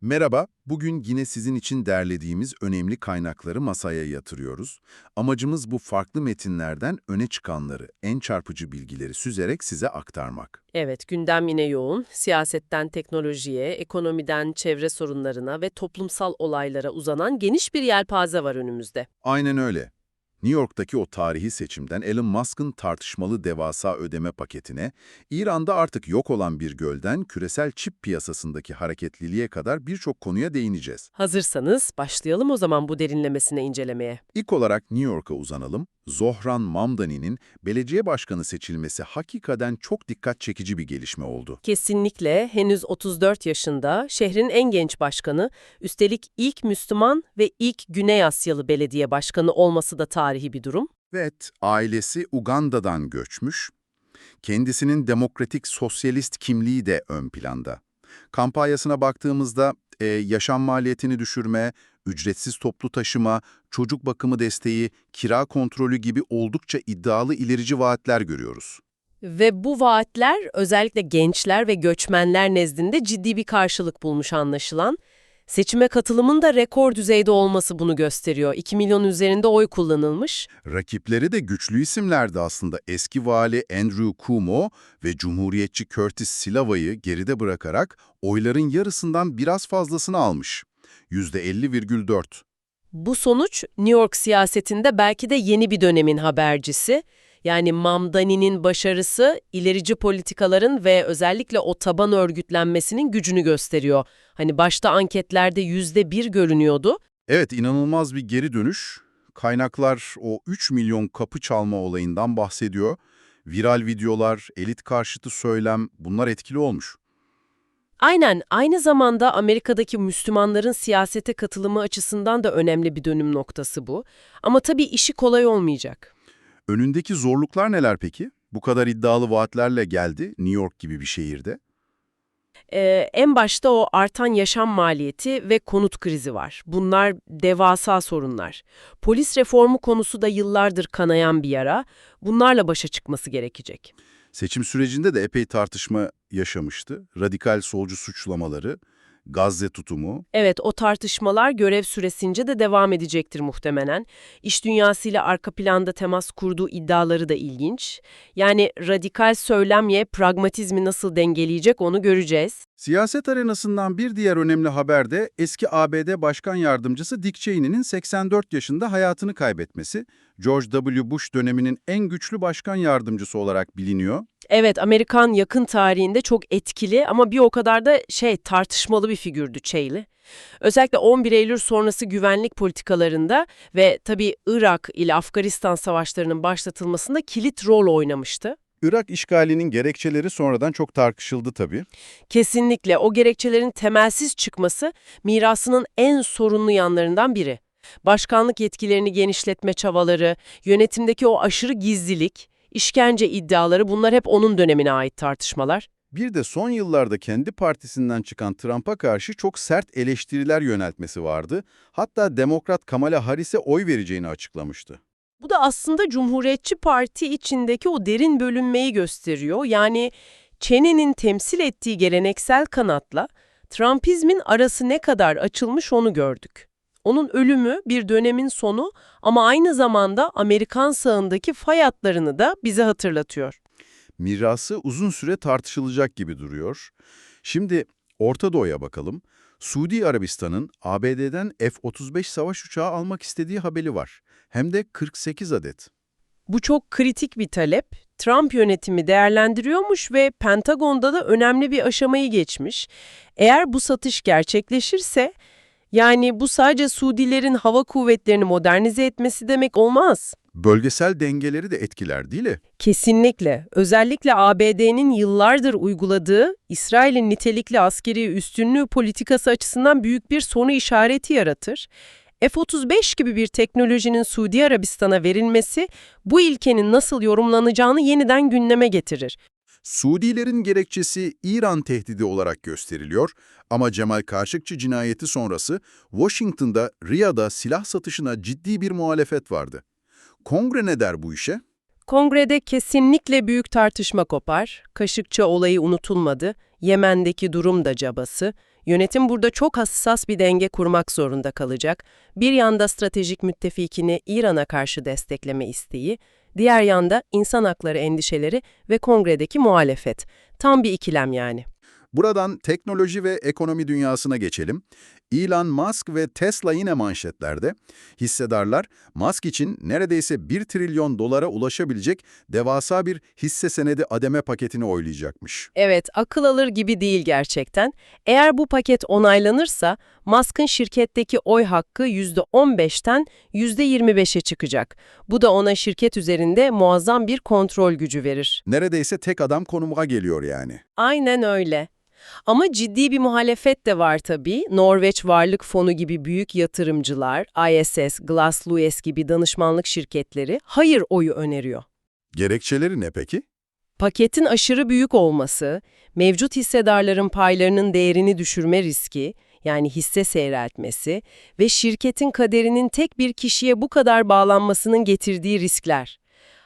Merhaba, bugün yine sizin için derlediğimiz önemli kaynakları masaya yatırıyoruz. Amacımız bu farklı metinlerden öne çıkanları, en çarpıcı bilgileri süzerek size aktarmak. Evet, gündem yine yoğun. Siyasetten teknolojiye, ekonomiden çevre sorunlarına ve toplumsal olaylara uzanan geniş bir yelpaze var önümüzde. Aynen öyle. New York'taki o tarihi seçimden Elon Musk'ın tartışmalı devasa ödeme paketine, İran'da artık yok olan bir gölden küresel çip piyasasındaki hareketliliğe kadar birçok konuya değineceğiz. Hazırsanız başlayalım o zaman bu derinlemesine incelemeye. İlk olarak New York'a uzanalım. Zohran Mamdani'nin belediye başkanı seçilmesi hakikaten çok dikkat çekici bir gelişme oldu. Kesinlikle henüz 34 yaşında, şehrin en genç başkanı, üstelik ilk Müslüman ve ilk Güney Asyalı belediye başkanı olması da tarihi bir durum. Evet, ailesi Uganda'dan göçmüş. Kendisinin demokratik sosyalist kimliği de ön planda. Kampanyasına baktığımızda e, yaşam maliyetini düşürme, ücretsiz toplu taşıma, çocuk bakımı desteği, kira kontrolü gibi oldukça iddialı ilerici vaatler görüyoruz. Ve bu vaatler özellikle gençler ve göçmenler nezdinde ciddi bir karşılık bulmuş anlaşılan. Seçime katılımın da rekor düzeyde olması bunu gösteriyor. 2 milyon üzerinde oy kullanılmış. Rakipleri de güçlü isimlerdi aslında. Eski vali Andrew Cuomo ve Cumhuriyetçi Curtis Slava'yı geride bırakarak oyların yarısından biraz fazlasını almış. %50,4. Bu sonuç New York siyasetinde belki de yeni bir dönemin habercisi. Yani Mamdani'nin başarısı ilerici politikaların ve özellikle o taban örgütlenmesinin gücünü gösteriyor. Hani başta anketlerde yüzde bir görünüyordu. Evet, inanılmaz bir geri dönüş. Kaynaklar o 3 milyon kapı çalma olayından bahsediyor. Viral videolar, elit karşıtı söylem bunlar etkili olmuş. Aynen, aynı zamanda Amerika'daki Müslümanların siyasete katılımı açısından da önemli bir dönüm noktası bu. Ama tabii işi kolay olmayacak. Önündeki zorluklar neler peki? Bu kadar iddialı vaatlerle geldi New York gibi bir şehirde. Ee, en başta o artan yaşam maliyeti ve konut krizi var. Bunlar devasa sorunlar. Polis reformu konusu da yıllardır kanayan bir yara. Bunlarla başa çıkması gerekecek. Seçim sürecinde de epey tartışma yaşamıştı. Radikal solcu suçlamaları, Gazze tutumu, Evet, o tartışmalar görev süresince de devam edecektir muhtemelen. İş dünyasıyla arka planda temas kurduğu iddiaları da ilginç. Yani radikal söylemle pragmatizmi nasıl dengeleyecek onu göreceğiz. Siyaset arenasından bir diğer önemli haber de eski ABD Başkan Yardımcısı Dick Cheney'nin 84 yaşında hayatını kaybetmesi. George W. Bush döneminin en güçlü başkan yardımcısı olarak biliniyor. Evet, Amerikan yakın tarihinde çok etkili ama bir o kadar da şey tartışmalı bir figürdü Cheney. Özellikle 11 Eylül sonrası güvenlik politikalarında ve tabii Irak ile Afganistan savaşlarının başlatılmasında kilit rol oynamıştı. Irak işgalinin gerekçeleri sonradan çok tartışıldı tabii. Kesinlikle o gerekçelerin temelsiz çıkması mirasının en sorunlu yanlarından biri. Başkanlık yetkilerini genişletme çabaları, yönetimdeki o aşırı gizlilik, işkence iddiaları bunlar hep onun dönemine ait tartışmalar. Bir de son yıllarda kendi partisinden çıkan Trump'a karşı çok sert eleştiriler yöneltmesi vardı. Hatta Demokrat Kamala Harris'e oy vereceğini açıklamıştı. Bu da aslında Cumhuriyetçi Parti içindeki o derin bölünmeyi gösteriyor. Yani Cheney'nin temsil ettiği geleneksel kanatla Trumpizmin arası ne kadar açılmış onu gördük. Onun ölümü bir dönemin sonu ama aynı zamanda Amerikan sağındaki fay hatlarını da bize hatırlatıyor. Mirası uzun süre tartışılacak gibi duruyor. Şimdi Orta Doğu'ya bakalım. Suudi Arabistan'ın ABD'den F-35 savaş uçağı almak istediği haberi var. Hem de 48 adet. Bu çok kritik bir talep. Trump yönetimi değerlendiriyormuş ve Pentagon'da da önemli bir aşamayı geçmiş. Eğer bu satış gerçekleşirse, yani bu sadece Suudilerin hava kuvvetlerini modernize etmesi demek olmaz. Bölgesel dengeleri de etkiler değil mi? Kesinlikle. Özellikle ABD'nin yıllardır uyguladığı İsrail'in nitelikli askeri üstünlüğü politikası açısından büyük bir soru işareti yaratır. F-35 gibi bir teknolojinin Suudi Arabistan'a verilmesi bu ilkenin nasıl yorumlanacağını yeniden gündeme getirir. Suudilerin gerekçesi İran tehdidi olarak gösteriliyor ama Cemal Kaşıkçı cinayeti sonrası Washington'da, Riyad'a silah satışına ciddi bir muhalefet vardı. Kongre ne der bu işe? Kongrede kesinlikle büyük tartışma kopar. Kaşıkçı olayı unutulmadı. Yemen'deki durum da cabası. Yönetim burada çok hassas bir denge kurmak zorunda kalacak. Bir yanda stratejik müttefikini İran'a karşı destekleme isteği, diğer yanda insan hakları endişeleri ve kongredeki muhalefet. Tam bir ikilem yani. Buradan teknoloji ve ekonomi dünyasına geçelim. Elon Musk ve Tesla yine manşetlerde. Hissedarlar, Musk için neredeyse 1 trilyon dolara ulaşabilecek devasa bir hisse senedi ademe paketini oylayacakmış. Evet, akıl alır gibi değil gerçekten. Eğer bu paket onaylanırsa, Musk'ın şirketteki oy hakkı %15'ten %25'e çıkacak. Bu da ona şirket üzerinde muazzam bir kontrol gücü verir. Neredeyse tek adam konumuna geliyor yani. Aynen öyle. Ama ciddi bir muhalefet de var tabii. Norveç Varlık Fonu gibi büyük yatırımcılar, ISS, Glass Lewis gibi danışmanlık şirketleri hayır oyu öneriyor. Gerekçeleri ne peki? Paketin aşırı büyük olması, mevcut hissedarların paylarının değerini düşürme riski, yani hisse seyreltmesi ve şirketin kaderinin tek bir kişiye bu kadar bağlanmasının getirdiği riskler.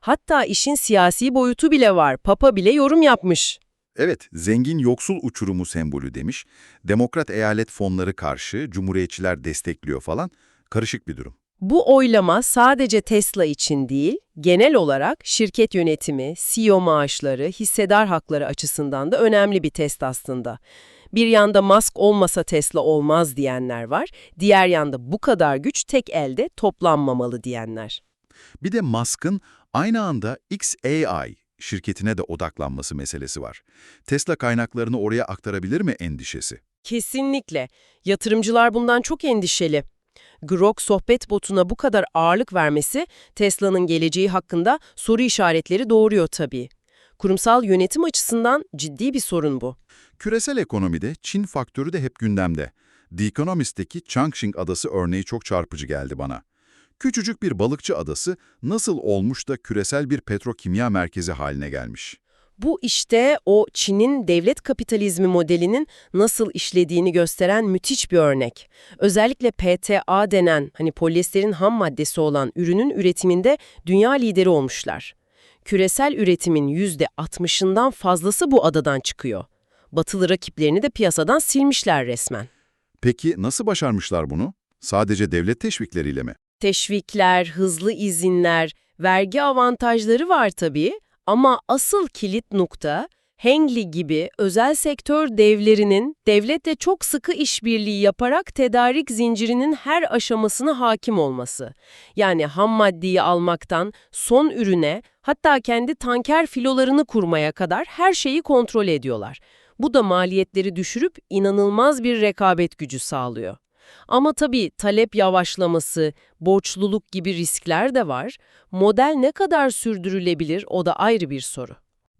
Hatta işin siyasi boyutu bile var, Papa bile yorum yapmış. Evet, zengin yoksul uçurumu sembolü demiş. Demokrat eyalet fonları karşı, cumhuriyetçiler destekliyor falan. Karışık bir durum. Bu oylama sadece Tesla için değil, genel olarak şirket yönetimi, CEO maaşları, hissedar hakları açısından da önemli bir test aslında. Bir yanda Musk olmasa Tesla olmaz diyenler var, diğer yanda bu kadar güç tek elde toplanmamalı diyenler. Bir de Musk'ın aynı anda XAI şirketine de odaklanması meselesi var. Tesla kaynaklarını oraya aktarabilir mi endişesi? Kesinlikle. Yatırımcılar bundan çok endişeli. Grok sohbet botuna bu kadar ağırlık vermesi Tesla'nın geleceği hakkında soru işaretleri doğuruyor tabii. Kurumsal yönetim açısından ciddi bir sorun bu. Küresel ekonomide Çin faktörü de hep gündemde. The Economist'teki Changxing adası örneği çok çarpıcı geldi bana. Küçücük bir balıkçı adası nasıl olmuş da küresel bir petrokimya merkezi haline gelmiş? Bu işte o Çin'in devlet kapitalizmi modelinin nasıl işlediğini gösteren müthiş bir örnek. Özellikle PTA denen hani polyesterin ham maddesi olan ürünün üretiminde dünya lideri olmuşlar. Küresel üretimin %60'ından fazlası bu adadan çıkıyor. Batılı rakiplerini de piyasadan silmişler resmen. Peki nasıl başarmışlar bunu? Sadece devlet teşvikleriyle mi? Teşvikler, hızlı izinler, vergi avantajları var tabii ama asıl kilit nokta Hengli gibi özel sektör devlerinin devletle çok sıkı işbirliği yaparak tedarik zincirinin her aşamasına hakim olması. Yani ham maddeyi almaktan son ürüne hatta kendi tanker filolarını kurmaya kadar her şeyi kontrol ediyorlar. Bu da maliyetleri düşürüp inanılmaz bir rekabet gücü sağlıyor. Ama tabii talep yavaşlaması, borçluluk gibi riskler de var. Model ne kadar sürdürülebilir o da ayrı bir soru.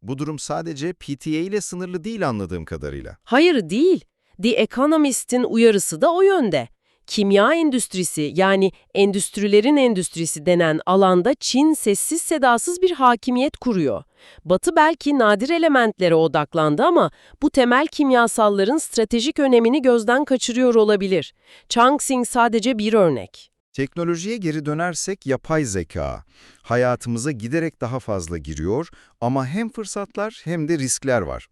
Bu durum sadece PTA ile sınırlı değil anladığım kadarıyla. Hayır değil. The Economist'in uyarısı da o yönde. Kimya endüstrisi yani endüstrilerin endüstrisi denen alanda Çin sessiz sedasız bir hakimiyet kuruyor. Batı belki nadir elementlere odaklandı ama bu temel kimyasalların stratejik önemini gözden kaçırıyor olabilir. Changxing sadece bir örnek. Teknolojiye geri dönersek yapay zeka hayatımıza giderek daha fazla giriyor ama hem fırsatlar hem de riskler var.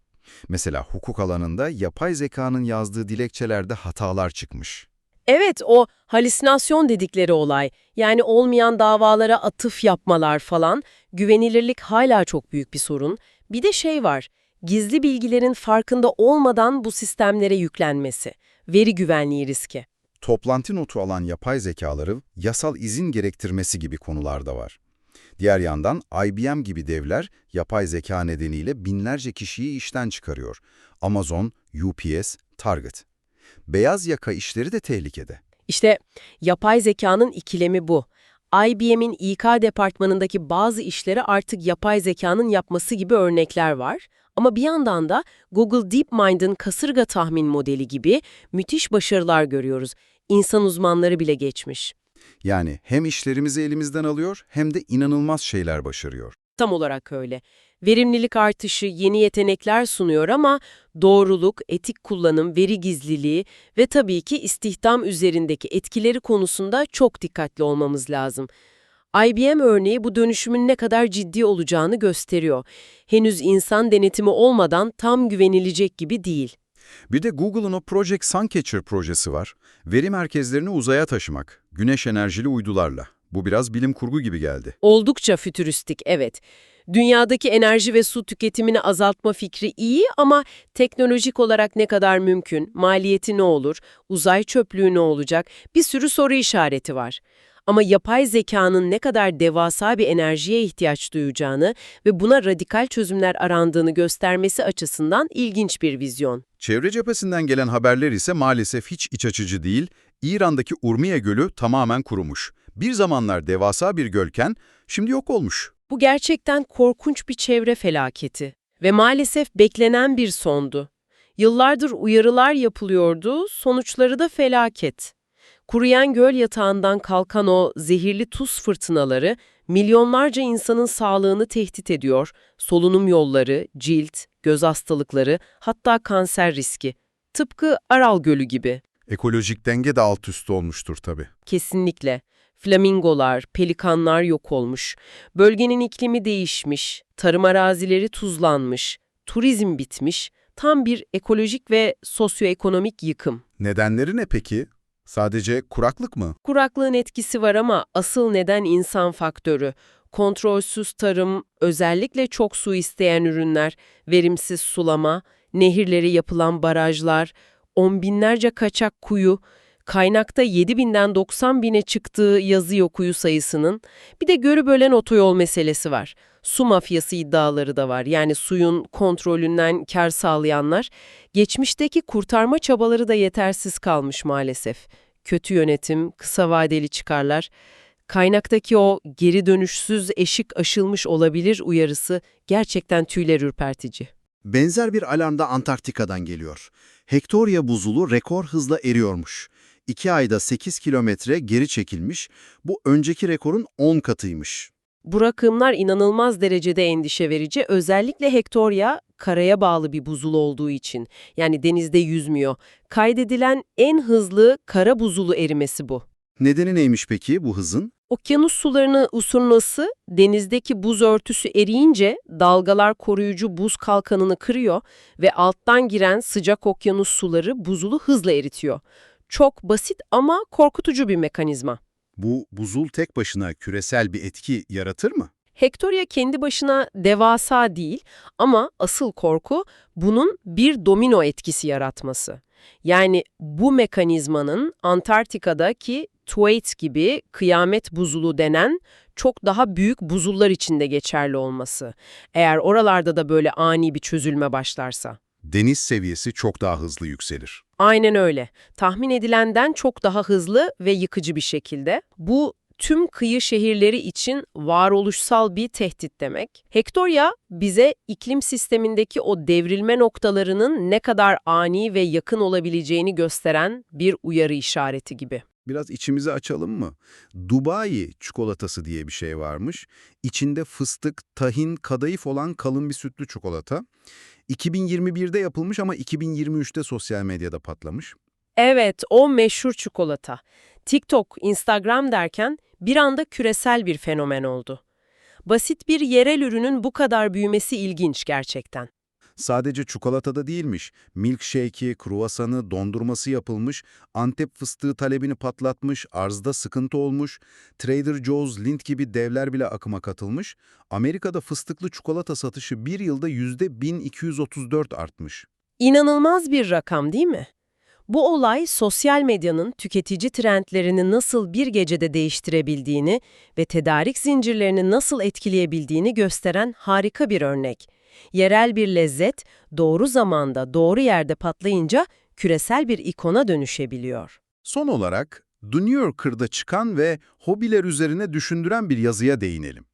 Mesela hukuk alanında yapay zekanın yazdığı dilekçelerde hatalar çıkmış. Evet, o halüsinasyon dedikleri olay, yani olmayan davalara atıf yapmalar falan, güvenilirlik hala çok büyük bir sorun. Bir de şey var, gizli bilgilerin farkında olmadan bu sistemlere yüklenmesi, veri güvenliği riski. Toplantı notu alan yapay zekaları yasal izin gerektirmesi gibi konular da var. Diğer yandan IBM gibi devler yapay zeka nedeniyle binlerce kişiyi işten çıkarıyor. Amazon, UPS, Target. Beyaz yaka işleri de tehlikede. İşte yapay zekanın ikilemi bu. IBM'in İK departmanındaki bazı işleri artık yapay zekanın yapması gibi örnekler var. Ama bir yandan da Google DeepMind'ın kasırga tahmin modeli gibi müthiş başarılar görüyoruz. İnsan uzmanları bile geçmiş. Yani hem işlerimizi elimizden alıyor hem de inanılmaz şeyler başarıyor. Tam olarak öyle. Verimlilik artışı yeni yetenekler sunuyor ama doğruluk, etik kullanım, veri gizliliği ve tabii ki istihdam üzerindeki etkileri konusunda çok dikkatli olmamız lazım. IBM örneği bu dönüşümün ne kadar ciddi olacağını gösteriyor. Henüz insan denetimi olmadan tam güvenilecek gibi değil. Bir de Google'ın o Project Suncatcher projesi var. Veri merkezlerini uzaya taşımak, güneş enerjili uydularla. Bu biraz bilim kurgu gibi geldi. Oldukça fütüristik, evet. Dünyadaki enerji ve su tüketimini azaltma fikri iyi ama teknolojik olarak ne kadar mümkün, maliyeti ne olur, uzay çöplüğü ne olacak bir sürü soru işareti var. Ama yapay zekanın ne kadar devasa bir enerjiye ihtiyaç duyacağını ve buna radikal çözümler arandığını göstermesi açısından ilginç bir vizyon. Çevre cephesinden gelen haberler ise maalesef hiç iç açıcı değil. İran'daki Urmiye Gölü tamamen kurumuş. Bir zamanlar devasa bir gölken şimdi yok olmuş. Bu gerçekten korkunç bir çevre felaketi ve maalesef beklenen bir sondu. Yıllardır uyarılar yapılıyordu, sonuçları da felaket. Kuruyan göl yatağından kalkan o zehirli tuz fırtınaları milyonlarca insanın sağlığını tehdit ediyor. Solunum yolları, cilt, göz hastalıkları, hatta kanser riski. Tıpkı Aral Gölü gibi. Ekolojik denge de alt üst olmuştur tabii. Kesinlikle. Flamingolar, pelikanlar yok olmuş. Bölgenin iklimi değişmiş, tarım arazileri tuzlanmış, turizm bitmiş. Tam bir ekolojik ve sosyoekonomik yıkım. Nedenleri ne peki? Sadece kuraklık mı? Kuraklığın etkisi var ama asıl neden insan faktörü. Kontrolsüz tarım, özellikle çok su isteyen ürünler, verimsiz sulama, nehirleri yapılan barajlar, on binlerce kaçak kuyu, kaynakta 7 binden 90 bine çıktığı yazıyor kuyu sayısının. Bir de görü bölen otoyol meselesi var. Su mafyası iddiaları da var. Yani suyun kontrolünden kar sağlayanlar. Geçmişteki kurtarma çabaları da yetersiz kalmış maalesef. Kötü yönetim, kısa vadeli çıkarlar, kaynaktaki o geri dönüşsüz eşik aşılmış olabilir uyarısı gerçekten tüyler ürpertici. Benzer bir alarm da Antarktika'dan geliyor. Hektoria buzulu rekor hızla eriyormuş. 2 ayda 8 kilometre geri çekilmiş, bu önceki rekorun 10 katıymış. Bu rakamlar inanılmaz derecede endişe verici. Özellikle Hektoria karaya bağlı bir buzul olduğu için. Yani denizde yüzmüyor. Kaydedilen en hızlı kara buzulu erimesi bu. Nedeni neymiş peki bu hızın? Okyanus sularını usurması, denizdeki buz örtüsü eriyince dalgalar koruyucu buz kalkanını kırıyor ve alttan giren sıcak okyanus suları buzulu hızla eritiyor. Çok basit ama korkutucu bir mekanizma. Bu buzul tek başına küresel bir etki yaratır mı? Hektoria kendi başına devasa değil ama asıl korku bunun bir domino etkisi yaratması. Yani bu mekanizmanın Antarktika'daki Thwaites gibi kıyamet buzulu denen çok daha büyük buzullar içinde geçerli olması. Eğer oralarda da böyle ani bir çözülme başlarsa. Deniz seviyesi çok daha hızlı yükselir. Aynen öyle. Tahmin edilenden çok daha hızlı ve yıkıcı bir şekilde. Bu tüm kıyı şehirleri için varoluşsal bir tehdit demek. Hektoria bize iklim sistemindeki o devrilme noktalarının ne kadar ani ve yakın olabileceğini gösteren bir uyarı işareti gibi. Biraz içimizi açalım mı? Dubai çikolatası diye bir şey varmış. İçinde fıstık, tahin, kadayıf olan kalın bir sütlü çikolata. 2021'de yapılmış ama 2023'te sosyal medyada patlamış. Evet, o meşhur çikolata. TikTok, Instagram derken bir anda küresel bir fenomen oldu. Basit bir yerel ürünün bu kadar büyümesi ilginç gerçekten. Sadece çikolatada değilmiş. Milkshake'i, kruvasanı, dondurması yapılmış, Antep fıstığı talebini patlatmış, arzda sıkıntı olmuş, Trader Joe's, Lindt gibi devler bile akıma katılmış. Amerika'da fıstıklı çikolata satışı bir yılda %1234 artmış. İnanılmaz bir rakam değil mi? Bu olay sosyal medyanın tüketici trendlerini nasıl bir gecede değiştirebildiğini ve tedarik zincirlerini nasıl etkileyebildiğini gösteren harika bir örnek. Yerel bir lezzet doğru zamanda doğru yerde patlayınca küresel bir ikona dönüşebiliyor. Son olarak The New Yorker'da çıkan ve hobiler üzerine düşündüren bir yazıya değinelim.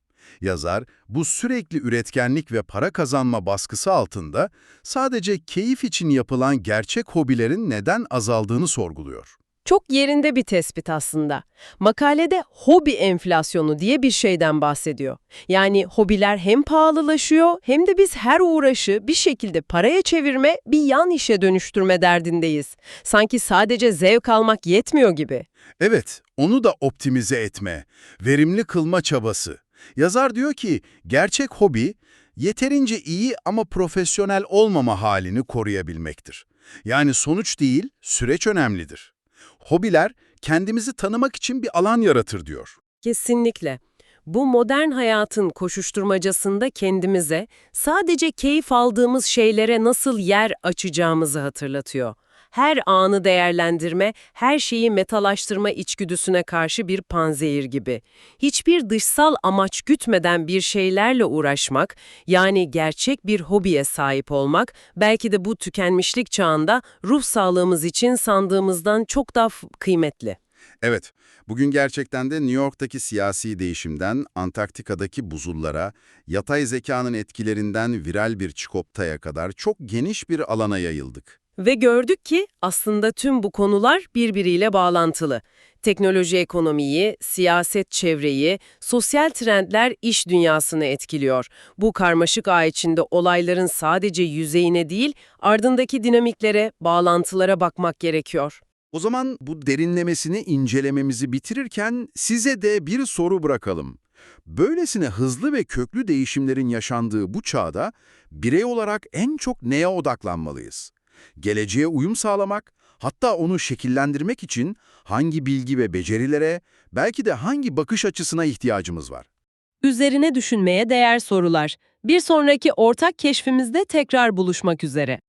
Yazar, bu sürekli üretkenlik ve para kazanma baskısı altında sadece keyif için yapılan gerçek hobilerin neden azaldığını sorguluyor. Çok yerinde bir tespit aslında. Makalede hobi enflasyonu diye bir şeyden bahsediyor. Yani hobiler hem pahalılaşıyor hem de biz her uğraşı bir şekilde paraya çevirme, bir yan işe dönüştürme derdindeyiz. Sanki sadece zevk almak yetmiyor gibi. Evet, onu da optimize etme, verimli kılma çabası. Yazar diyor ki, gerçek hobi, yeterince iyi ama profesyonel olmama halini koruyabilmektir. Yani sonuç değil, süreç önemlidir. Hobiler kendimizi tanımak için bir alan yaratır diyor. Kesinlikle. Bu modern hayatın koşuşturmacasında kendimize sadece keyif aldığımız şeylere nasıl yer açacağımızı hatırlatıyor. Her anı değerlendirme, her şeyi metalaştırma içgüdüsüne karşı bir panzehir gibi. Hiçbir dışsal amaç gütmeden bir şeylerle uğraşmak, yani gerçek bir hobiye sahip olmak, belki de bu tükenmişlik çağında ruh sağlığımız için sandığımızdan çok daha kıymetli. Evet, bugün gerçekten de New York'taki siyasi değişimden Antarktika'daki buzullara, yatay zekanın etkilerinden viral bir çikoptaya kadar çok geniş bir alana yayıldık. Ve gördük ki aslında tüm bu konular birbiriyle bağlantılı. Teknoloji ekonomiyi, siyaset çevreyi, sosyal trendler iş dünyasını etkiliyor. Bu karmaşık ağ içinde olayların sadece yüzeyine değil, ardındaki dinamiklere, bağlantılara bakmak gerekiyor. O zaman bu derinlemesine incelememizi bitirirken size de bir soru bırakalım. Böylesine hızlı ve köklü değişimlerin yaşandığı bu çağda birey olarak en çok neye odaklanmalıyız? Geleceğe uyum sağlamak, hatta onu şekillendirmek için hangi bilgi ve becerilere, belki de hangi bakış açısına ihtiyacımız var? Üzerine düşünmeye değer sorular. Bir sonraki ortak keşfimizde tekrar buluşmak üzere.